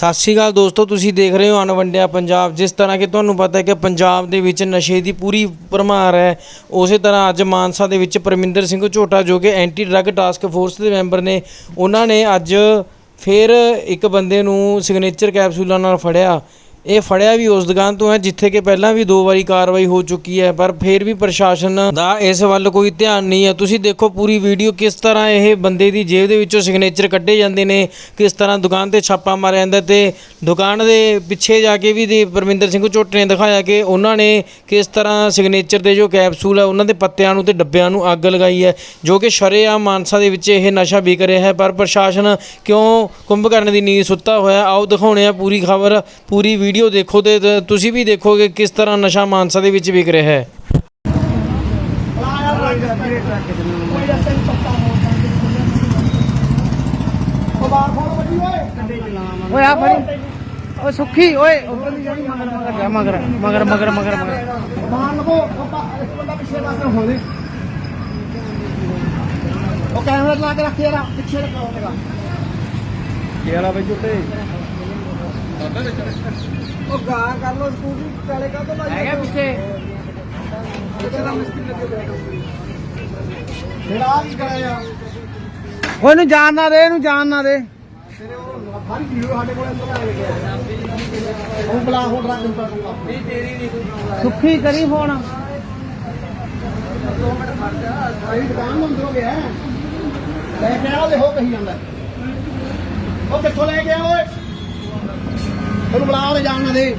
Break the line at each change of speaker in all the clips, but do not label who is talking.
ਸਤਿ ਸ਼੍ਰੀ ਅਕਾਲ ਦੋਸਤੋ, ਤੁਸੀਂ ਦੇਖ ਰਹੇ ਹੋ ਅਨਵੰਡਿਆ ਪੰਜਾਬ। ਜਿਸ ਤਰ੍ਹਾਂ ਕਿ ਤੁਹਾਨੂੰ ਪਤਾ ਹੈ ਕਿ ਪੰਜਾਬ ਦੇ ਵਿੱਚ ਨਸ਼ੇ ਦੀ ਪੂਰੀ ਭਰਮਾਰ ਹੈ। ਉਸੇ ਤਰ੍ਹਾਂ ਅੱਜ ਮਾਨਸਾ ਦੇ ਵਿੱਚ ਪਰਮਿੰਦਰ ਸਿੰਘ ਝੋਟਾ, ਜੋ ਕਿ ਐਂਟੀ ਡਰੱਗ ਟਾਸਕ ਫੋਰਸ ਦੇ ਮੈਂਬਰ ਨੇ, ਉਹਨਾਂ ਨੇ ਅੱਜ ਫਿਰ ਇੱਕ ਬੰਦੇ ਨੂੰ ਸਿਗਨੇਚਰ ਕੈਪਸੂਲਾਂ ਨਾਲ ਫੜਿਆ। ਇਹ ਫੜਿਆ ਵੀ ਉਸ ਦੁਕਾਨ ਤੋਂ ਹੈ, ਜਿੱਥੇ ਕਿ ਪਹਿਲਾਂ ਵੀ ਦੋ ਵਾਰੀ ਕਾਰਵਾਈ ਹੋ ਚੁੱਕੀ ਹੈ, ਪਰ ਫਿਰ ਵੀ ਪ੍ਰਸ਼ਾਸਨ ਦਾ ਇਸ ਵੱਲ ਕੋਈ ਧਿਆਨ ਨਹੀਂ ਹੈ। ਤੁਸੀਂ ਦੇਖੋ ਪੂਰੀ ਵੀਡੀਓ ਕਿਸ ਤਰ੍ਹਾਂ ਇਹ ਬੰਦੇ ਦੀ ਜੇਬ ਦੇ ਵਿੱਚੋਂ ਸਿਗਨੇਚਰ ਕੱਢੇ ਜਾਂਦੇ ਨੇ, ਕਿਸ ਤਰ੍ਹਾਂ ਦੁਕਾਨ ਤੇ ਛਾਪਾ ਮਾਰਿਆ ਜਾਂਦਾ ਤੇ ਦੁਕਾਨ ਦੇ ਪਿੱਛੇ ਜਾ ਕੇ ਵੀ ਦੇ ਪਰਮਿੰਦਰ ਸਿੰਘ ਝੋਟੇ ਨੇ ਦਿਖਾਇਆ ਕਿ ਉਹਨਾਂ ਨੇ ਕਿਸ ਤਰ੍ਹਾਂ ਸਿਗਨੇਚਰ ਦੇ ਜੋ ਕੈਪਸੂਲ ਹੈ, ਉਹਨਾਂ ਦੇ ਪੱਤਿਆਂ ਨੂੰ ਤੇ ਡੱਬਿਆਂ ਨੂੰ ਅੱਗ ਲਗਾਈ ਹੈ, ਜੋ ਕਿ ਸ਼ਰੇਆਮ ਮਾਨਸਾ ਦੇ ਵਿੱਚ ਇਹ ਨਸ਼ਾ ਵਿਕ ਰਿਹਾ ਹੈ। ਪਰ ਪ੍ਰਸ਼ਾਸਨ ਕਿਉਂ ਕੁੰਭਕਰਨ ਦੀ ਨੀਂਦ ਸੁੱਤਾ ਹੋਇਆ? ਆਓ ਦਿਖਾਉਣੇ ਆ ਪੂਰੀ ਖਬਰ, ਪੂਰੀ ਵੀਡੀਓ ਦੇਖੋ ਤੇ ਤੁਸੀਂ ਵੀ ਦੇਖੋਗੇ ਕਿਸ ਤਰ੍ਹਾਂ ਨਸ਼ਾ ਮਾਨਸਾ ਦੇ ਵਿੱਚ ਵਿਕ ਰਿਹਾ ਹੈ।
ਓਏ ਆ ਫੜੀ। ਓਏ ਸੁੱਖੀ ਓਏ। ਉੱਧਰ ਨਹੀਂ ਜਾਣੀ ਮਗਰ ਮਗਰ ਜਾ ਮਗਰ ਮਗਰ ਮਗਰ। ਮਗਰ ਮਗਰ
ਮਾਰ ਲਵੋ ਇੱਕ ਬੰਦਾ ਪਿੱਛੇ ਪਾਸੇ ਹੋ ਦੇ ਉਹ ਕੈਮਰਾ ਲਾ ਕੇ ਰੱਖ ਯਾਰ ਪਿੱਛੇ ਰੱਖੋ
ਕੀ ਵਾਲਾ ਬਈ ਝੁੱਟੇ।
ਉਹ ਗਾ ਕਰ ਲੋ ਸਕੂਟਰੀ ਕਾਲੇ ਕਾ ਤੋਂ ਲਾਈ
ਹੈਗਾ ਪਿੱਛੇ।
ਫਿਰ ਆ ਕੀ ਕਰਾਇਆ
ਉਹਨੂੰ ਜਾਣ ਨਾ ਦੇ ਇਹਨੂੰ ਜਾਣ ਨਾ ਦੇ।
ਤੇਰੇ ਉਹ ਸਾਰੀ ਵੀਡੀਓ ਸਾਡੇ ਕੋਲ ਅੰਦਰ ਆ ਗਈ ਉਹ ਬਲਾ ਹੁਣ ਰੱਖ ਦਿੱਤਾ ਨਹੀਂ ਤੇਰੀ ਨਹੀਂ
ਸੁੱਖੀ ਕਰੀ ਫੋਨ।
ਸਾਰੀ ਦੁਕਾਨ ਨੂੰ ਅੰਦਰੋਂ ਗਿਆ। ਲੈ ਕੇ ਆਓ ਦੇਖੋ ਕਹੀ ਜਾਂਦਾ। ਉਹ ਕਿੱਥੋਂ ਲੈ ਕੇ ਆ ਓਏ? ਉਹਨੂੰ ਬੁਲਾ ਉਹਨੇ ਜਾਣ ਨਾ ਦੇ।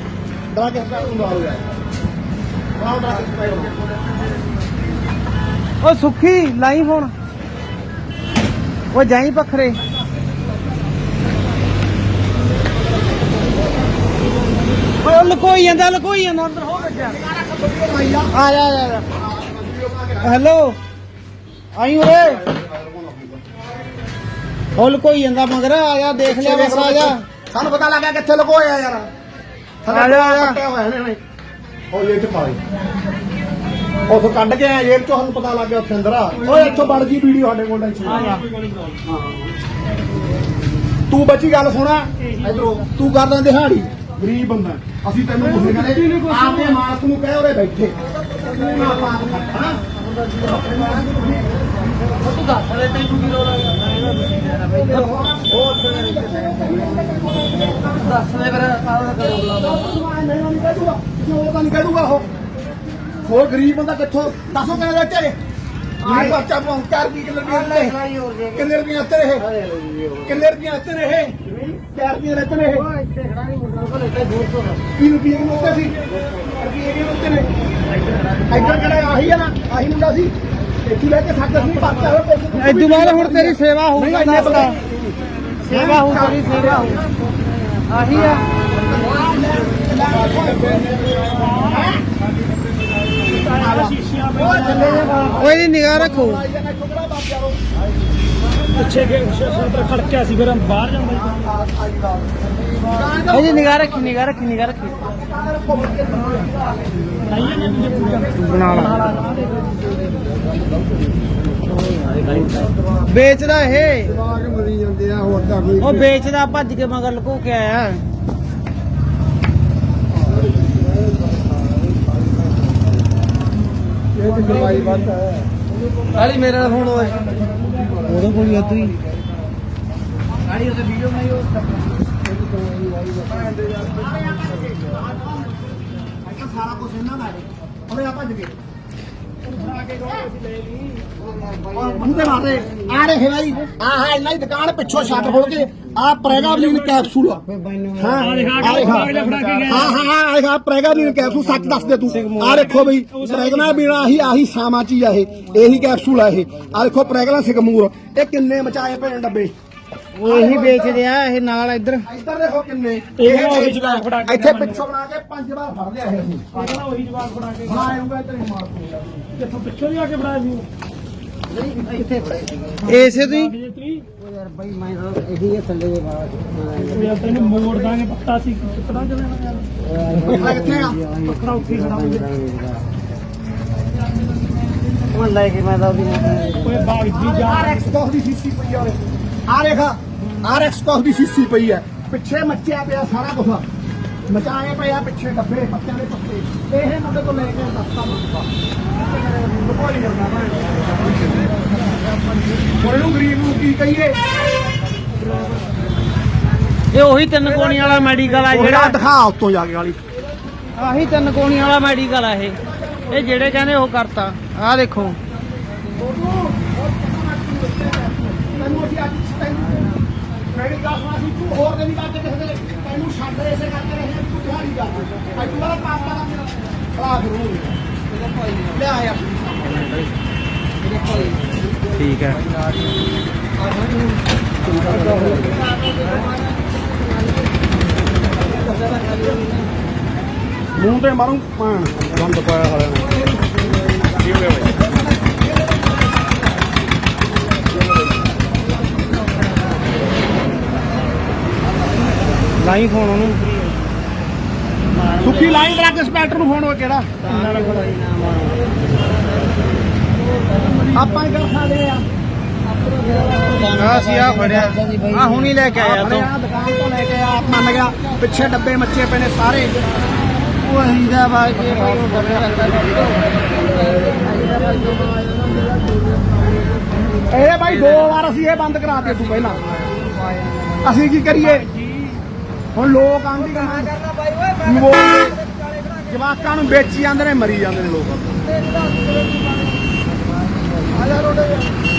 ਬੜਾ ਕੇ ਹੱਥਾਂ ਨੂੰ ਮਾਰੋ ਯਾਰ ਬੁਲਾ ਬੜਾ ਕੇ ਸਪਾਈ
ਓ ਸੁੱਖੀ, ਲਾਈ ਫੋਨ ਉਹ ਜਾਈ ਪਖਰੇ। ਉਹ ਲਕੋਈ ਜਾਂਦਾ ਲਕੋਈ ਜਾਂਦਾ, ਅੰਦਰ ਹੋ ਗਿਆ ਆ ਜਾ ਆ ਜਾ ਹੈਲੋ। ਆਈ ਉਰੇ। ਉਹ ਲਕੋਈ ਜਾਂਦਾ ਮਗਰ, ਆ ਜਾ, ਦੇਖ ਲਿਆ ਬਸ ਆ ਜਾ।
ਸਾਨੂੰ ਪਤਾ ਲੱਗਾ ਕਿੱਥੇ ਲੁਕੋਇਆ ਯਾਰ।
ਆ ਜਾ, ਆ ਜਾ।
ਪੱਟਿਆ ਹੋਇਆ ਨੇ। ਨੇ ਉਹ ਚ ਉਥੋਂ ਕੱਢ ਕੇ ਆਇਆ ਜੇਬ ਚੋਂ ਸਾਨੂੰ ਪਤਾ ਲੱਗ ਗਿਆ ਉੱਥੇ ਅੰਦਰ ਆ। ਓਏ ਇੱਥੋਂ ਬਣ ਗਈ ਵੀਡੀਓ ਸਾਡੇ ਕੋਲ ਟੈਨਸ਼ਨ ਤੂੰ ਬੱਚੀ ਗੱਲ ਸੁਣਾ। ਇਧਰੋਂ ਤੂੰ ਕਰਦਾ ਦਿਹਾੜੀ। ਗਰੀਬ ਬੰਦਾ। ਅਸੀਂ ਤੈਨੂੰ ਕੁਝ ਨਹੀਂ ਕਹਿੰਦੇ। ਆਪੇ ਮਾਲਕ ਨੂੰ ਕਹਿ ਉਰੇ ਬੈਠੇ। ਤੂੰ ਨਾ ਪਾਪ ਕਰ ਹਾਂ ਤੂੰ ਦੱਸ ਦੇ ਤੈਨੂੰ ਕੀ ਰੋਲਾ
ਦੱਸ ਦੇ ਫਿਰ ਆਹ
ਦੂਗਾ ਕਿਉਂ ਤਾਂ ਨਹੀਂ ਕਹਿ ਦੂਗਾ ਉਹ ਹੋਰ ਗਰੀਬ ਬੰਦਾ ਕਿੱਥੋਂ? ਦੱਸੋ ਕਿੰਨੇ ਦੇ ਤੇਰੇ ਆਹ ਬੱਚਾ ਪਹੁੰਚ ਕਰ ਵੀ ਕਿੰਨੇ ਰੁਪਏ ਦੇ ਕਿੰਨੇ ਰੁਪਏ ਤੇਰੇ ਇਹ? ਕਿੰਨੇ ਰੁਪਏ ਤੇਰੇ ਇਹ? ਚਾਰ ਰੁਪਏ ਦੇ ਤੇਰੇ ਇਹ? ਕੀ ਰੁਪਏ ਨੂੰ ਉੱਤੇ ਸੀ? ਰੁਪਏ ਦੇ ਉੱਤੇ ਨੇ। ਇੱਧਰ ਕਿਹੜਾ ਆਹੀ ਆ ਨਾ ਆਹੀ ਮੁੰਡਾ ਸੀ। ਇੱਥੇ ਲੈ ਕੇ ਸਾਡੇ ਸੀ ਬਾਤ ਕਰ ਪੈਸੇ
ਇਦੋਂ ਬਾਅਦ ਹੁਣ ਤੇਰੀ ਸੇਵਾ ਹੋਊਗੀ
ਨਹੀਂ,
ਦੱਸ ਤਾ। ਸੇਵਾ ਹੋਊ ਤੇਰੀ ਸੇਵਾ ਹੋਊ। ਆਹੀ ਆ। ਓਏ ਦੀ ਨਿਗਾਹ ਰੱਖੋ।
ਪਿੱਛੇ ਕੇ ਸ਼ਟਰ ਖੜਕਿਆ ਸੀ ਫਿਰ ਬਾਹਰ ਜਾਂਦਾ
ਇਹਦੀ ਨਿਗਾਹ ਰੱਖੀ ਨਿਗਾਹ ਰੱਖੀ ਨਿਗਾਹ ਰੱਖੀ। ਬਣਾ ਲਾ। ਵੇਚਦਾ ਇਹ?
ਦਿਮਾਗ ਮਰੀ ਜਾਂਦੇ ਆ ਹੋਰ ਤਾਂ ਕੋਈ
ਉਹ ਵੇਚਦਾ ਭੱਜ ਕੇ ਮਗਰ ਲੁਕੋ ਕੇ ਆਇਆ
ਇਹ ਤੇ ਕਮਾਈ ਵੱਧ ਹੈ
ਕਾਲੀ ਮੇਰੇ ਨਾਲ ਫੋਨ ਹੋਏ ਉਹਦੇ ਕੋਲ ਹੀ ਆ ਤੂੰ ਹੀ ਕਾਲੀ ਉਹਦੇ ਵੀਡੀਓ ਬਣਾਈ ਉਹ।
ਸਾਰਾ ਕੁਝ ਇਹਨਾਂ ਦਾ ਹੈ। ਉਹਨੇ ਆ ਭੱਜ ਗਏ। ਮੂੰਹ ਤੇ ਮਾਰੇ ਆ ਰਹੇ ਭਾਈ ਆ ਹੈ ਇਹਨਾਂ ਦੀ ਦੁਕਾਨ ਪਿੱਛੋਂ ਛੱਡ ਖੋਲ ਕੇ ਆ ਪ੍ਰੈਗਾਬਲਿਨ ਕੈਪਸੂਲ ਹਾਂ। ਆ ਦੇਖਾ ਹਾਂ ਹਾਂ ਹਾਂ ਆ ਦੇਖਾ ਪ੍ਰੈਗਾਬਲਿਨ ਕੈਪਸੂਲ ਸੱਚ ਦੱਸ ਦੇ ਤੂੰ। ਆ ਦੇਖੋ ਬਈ ਪ੍ਰੈਗਨਾ ਬਿਨਾ ਆਹੀ ਆਹੀ ਸਾਮਾ ਚੀਜ਼ ਆ ਇਹ। ਇਹੀ ਕੈਪਸੂਲ ਆ ਇਹ। ਆ ਦੇਖੋ ਪ੍ਰੈਗਨਾ ਸਿਗਮੂਰ। ਇਹ ਕਿੰਨੇ ਮਚਾਏ ਨੇ ਡੱਬੇ।
ਇਹੀ ਵੇਚਦੇ ਆ ਇਹ ਨਾਲ ਇੱਧਰ।
ਇੱਧਰ ਦੇਖੋ ਕਿੰਨੇ। ਇਹ ਵੇਚਦਾ ਇੱਥੇ ਪਿੱਛੋਂ ਬਣਾ ਕੇ ਪੰਜ ਵਾਰ ਫੜ ਲਿਆ ਇਹ। ਅਸੀਂ ਪਹਿਲਾਂ ਉਹੀ ਜਵਾਬ ਫੜਾ ਕੇ ਹਾਂ ਆਉਂਗਾ ਇੱਧਰ ਹੀ ਮਾਰ ਦੂੰਗਾ ਕਿੱਥੋਂ ਪਿੱਛੋਂ ਵੀ ਆ ਕੇ ਫੜਾਇਆ ਸੀ
ਕਿੱਥੇ ਫੜੇ ਏਸੇ ਤੂੰ
ਯਾਰ ਬਈ ਮੈਂ ਤਾਂ ਇਹੀ ਹੈ ਥੱਲੇ ਦੇ ਬਾਅਦ
ਯਾਰ ਤੈਨੂੰ ਮੋੜ ਦਾਂਗੇ ਪੱਕਾ ਸੀ। ਕਿਤਨਾ ਚਲੇਣਾ ਯਾਰ
ਕਿੱਥੇ ਆ?
ਪੱਕਾ ਉੱਥੇ ਖੜਾ ਹੋ
ਉਹ ਲੈ ਕੇ ਮੈਂ ਤਾਂ ਉਹਦੀ
ਓਏ ਬਾਗ ਜੀ ਜਾ
ਆਰਐਕਸ ਕੋਸ ਦੀ ਸੀਸੀ ਪਈ ਆ ਆ ਰੇਖਾ ਆਰਐਕਸ ਕੋਸ ਦੀ ਸੀਸੀ ਪਈ ਹੈ। ਪਿੱਛੇ ਮੱਚਿਆ ਪਿਆ ਸਾਰਾ ਕੁਝ ਮਚਾਏ ਪਿਆ ਪਿੱਛੇ ਡੱਬੇ ਪੱਤਿਆਂ ਦੇ ਪੱਤੇ। ਇਹ ਮੁੰਡੇ ਤੋਂ ਲੈ ਕੇ ਦਸਤਾ ਮੁੰਡਾ ਕੋਈ ਜਾਂਦਾ ਹੁਣ ਇਹਨੂੰ ਗਰੀਬ ਨੂੰ ਕੀ ਕਹੀਏ?
ਇਹ ਉਹੀ ਤਿੰਨ ਕੋਣੀ ਵਾਲਾ ਮੈਡੀਕਲ ਆ
ਜਿਹੜਾ
ਜਿਹੜਾ
ਦਿਖਾ ਉੱਤੋਂ ਜਾ ਕੇ ਵਾਲੀ।
ਆਹੀ ਤਿੰਨ ਕੋਣੀ ਵਾਲਾ ਮੈਡੀਕਲ ਆ ਇਹ। ਇਹ ਜਿਹੜੇ ਕਹਿੰਦੇ ਉਹ ਕਰਤਾ। ਆਹ ਦੇਖੋ
ਤੈਨੂੰ ਅਸੀਂ ਅੱਜ ਤੈਨੂੰ ਮੇਰੀ ਗੱਲ ਸੁਣਾ ਸੀ ਤੂੰ ਹੋਰ ਨਹੀਂ ਕਰਦੇ ਕਿਸੇ ਦੇ ਤੈਨੂੰ ਛੱਡ ਰਹੇ ਸੇ ਕਰਦੇ ਰਹੇ ਤੂੰ ਦਿਹਾੜੀ ਕਰ ਅੱਜ ਤੂੰ ਵਾਲਾ ਪਾਪਾ ਦਾ ਮੇਰਾ ਖਲਾ ਜ਼ਰੂਰ ਲੈ ਆਇਆ
ਠੀਕ ਹੈ।
ਮੂੰਹ ਤੇ ਮਾਰੂ। ਪਾਣ ਬੰਦ ਪਾਇਆ ਨੇ ਕੀ ਹੋ ਗਿਆ ਬਾਈ?
ਲਾਈ ਫੋਨ ਉਹਨੂੰ।
ਸੁੱਕੀ ਲਾਈਨ ਡਰੱਗ ਇੰਸਪੈਕਟਰ ਨੂੰ ਫੋਨ ਹੋ ਕਿਹੜਾ? ਆਪਾਂ ਕਰ ਸਕਦੇ ਆ।
ਆ ਸੀ ਆ ਫੜਿਆ। ਆ ਹੁਣੀ ਲੈ ਕੇ ਆਇਆ ਤੋਂ।
ਦੁਕਾਨ ਤੋਂ ਲੈ ਕੇ ਆਪ ਮੰਨ ਗਿਆ ਪਿੱਛੇ ਡੱਬੇ ਮੱਚੇ ਪਏ ਨੇ ਸਾਰੇ।
ਉਹੀ ਦਾ ਬਾਈ ਇਹ
ਇਹ ਭਾਈ ਦੋ ਵਾਰ ਅਸੀਂ ਇਹ ਬੰਦ ਕਰਾ ਦਿੱਤੇ ਤੂੰ ਪਹਿਲਾਂ। ਅਸੀਂ ਕੀ ਕਰੀਏ? ਹੁਣ ਲੋਕ ਆਂਦੀ ਕਰਨਾ ਬਾਈ ਓਏ ਜਵਾਕਾਂ ਨੂੰ ਵੇਚੀ ਜਾਂਦੇ ਨੇ, ਮਰੀ ਜਾਂਦੇ ਨੇ ਲੋਕ। ਆ ਜਾ ਰੋਡੇ।